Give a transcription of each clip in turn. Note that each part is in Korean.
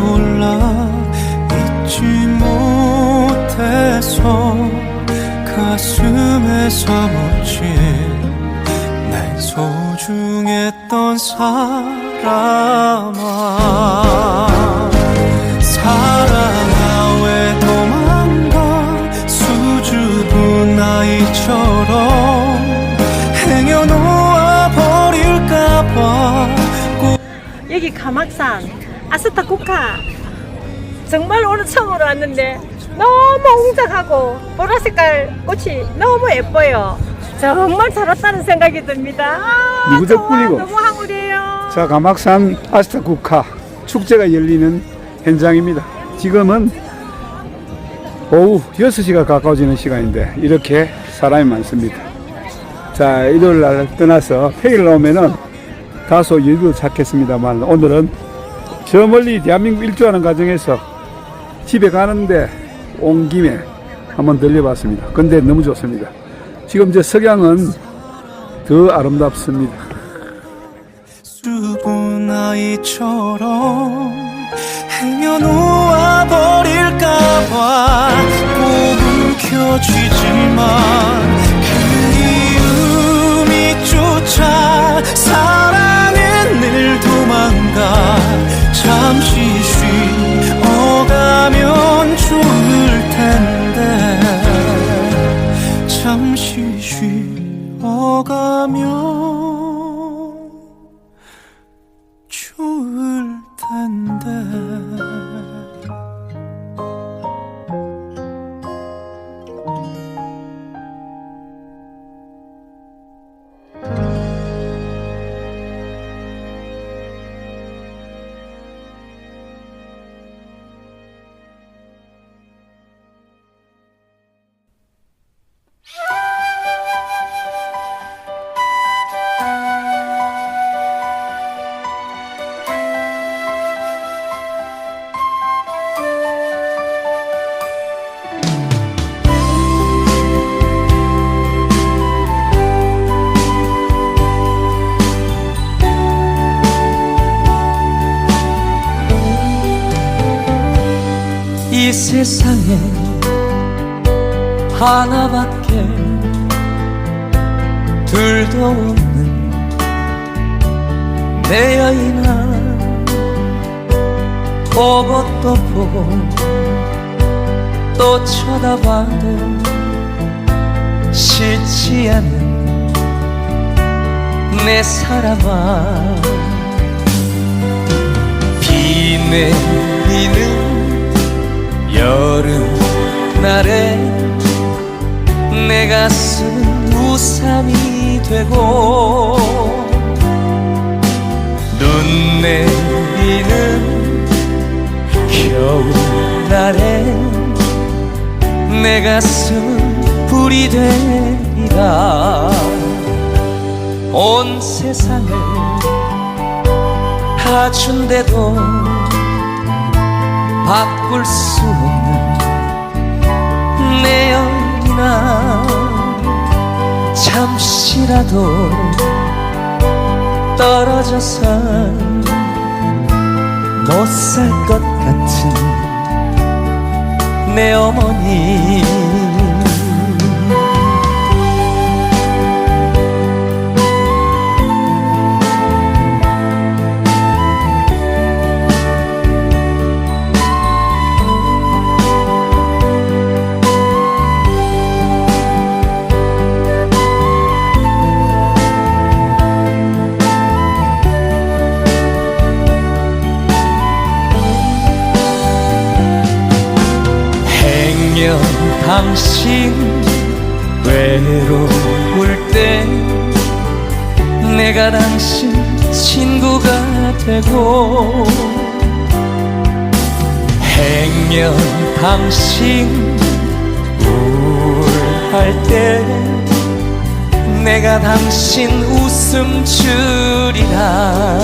올라. 잊지 못해서 가슴에 사무친 내 소중했던 사람아. 사랑아 왜 도망가 수줍은 아이처럼 행여놓아 버릴까봐. 여기 가막산 아스타 국화 정말 오늘 처음으로 왔는데 너무 웅장하고 보라색깔 꽃이 너무 예뻐요. 정말 잘 왔다는 생각이 듭니다. 아, 누구 좋아. 덕분이고? 너무 황홀해요. 자, 가막산 아스타 국화 축제가 열리는 현장입니다. 지금은 오후 6시가 가까워지는 시간인데 이렇게 사람이 많습니다. 자, 일요일 날 떠나서 평일 나오면은 다소 여유도 찾겠습니다만 오늘은 저 멀리 대한민국 일주하는 과정에서 집에 가는데 온 김에 한번 들려봤습니다. 근데 너무 좋습니다. 지금 저 석양은 더 아름답습니다. 수줍은 아이처럼 행여 놓아 버릴까봐 꼭 움켜쥐지만 그리움이 쫓아 사랑 은늘 도망가 잠시 쉬 세상에 하나밖에 둘도 없는 내 여인아 또 보고 또 쳐다봐도 싫지 않은 내 사람아. 비 내리는 여름 날에 내 가슴 우산이 되고 눈 내리는 겨울날엔 내 가슴은 불이 되리라. 온 세상을 다 준대도 바꿀 수 없는 내 연이나 잠시라도 떨어져서 못 살 것 같은 내 어머니 당신 외로울 때 내가 당신 친구가 되고 행여 당신 우울할 때 내가 당신 웃음 줄이라.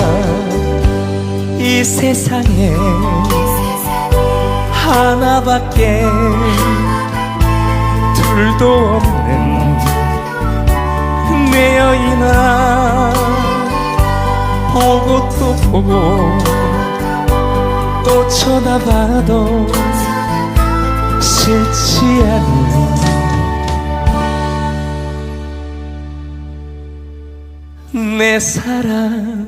이 세상에 하나밖에 둘도 없는 내 여인아 보고 또 보고 또 쳐다봐도 싫지 않는 내 사랑아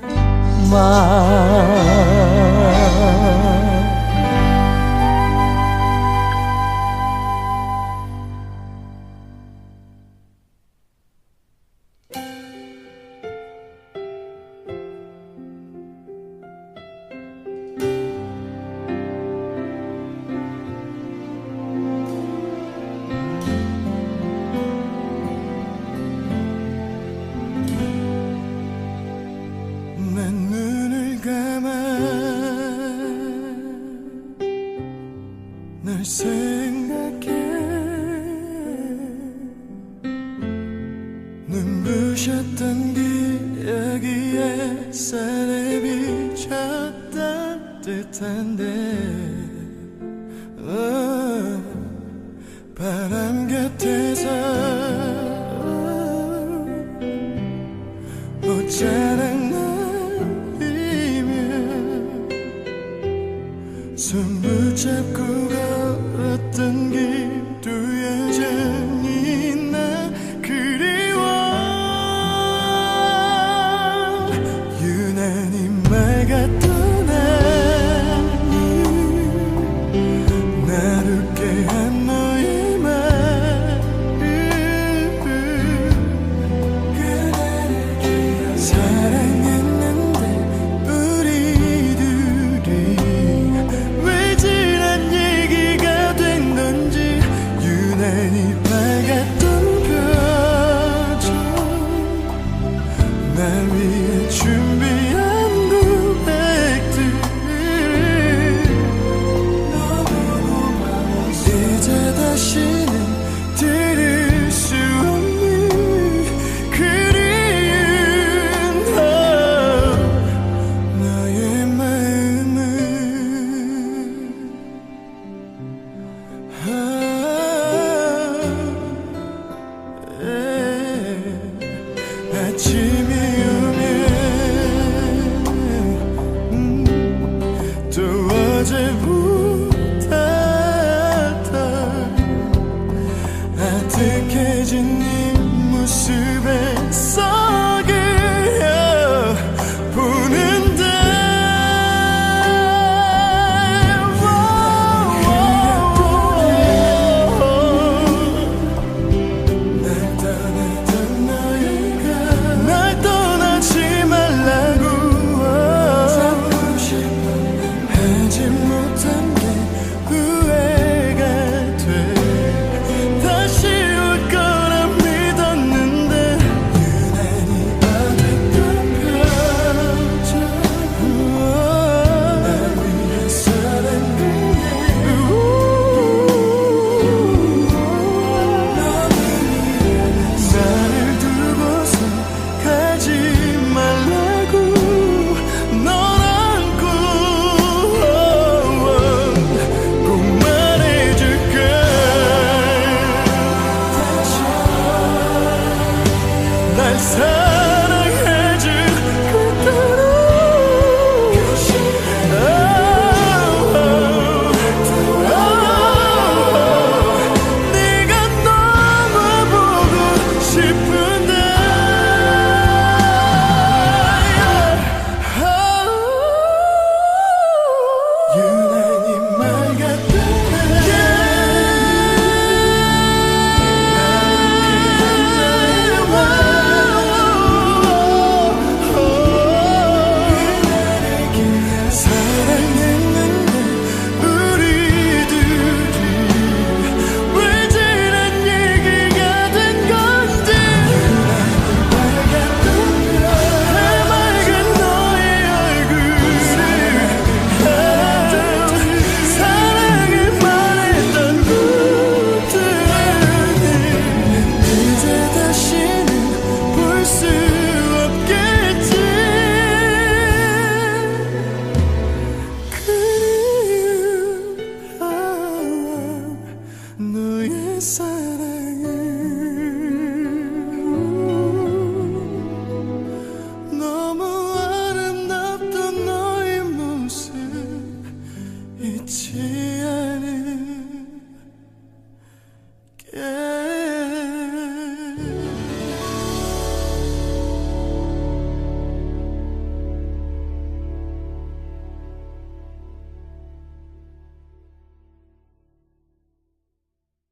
널 생각해. 눈부셨던 기억이 햇살에 비쳐 따뜻한데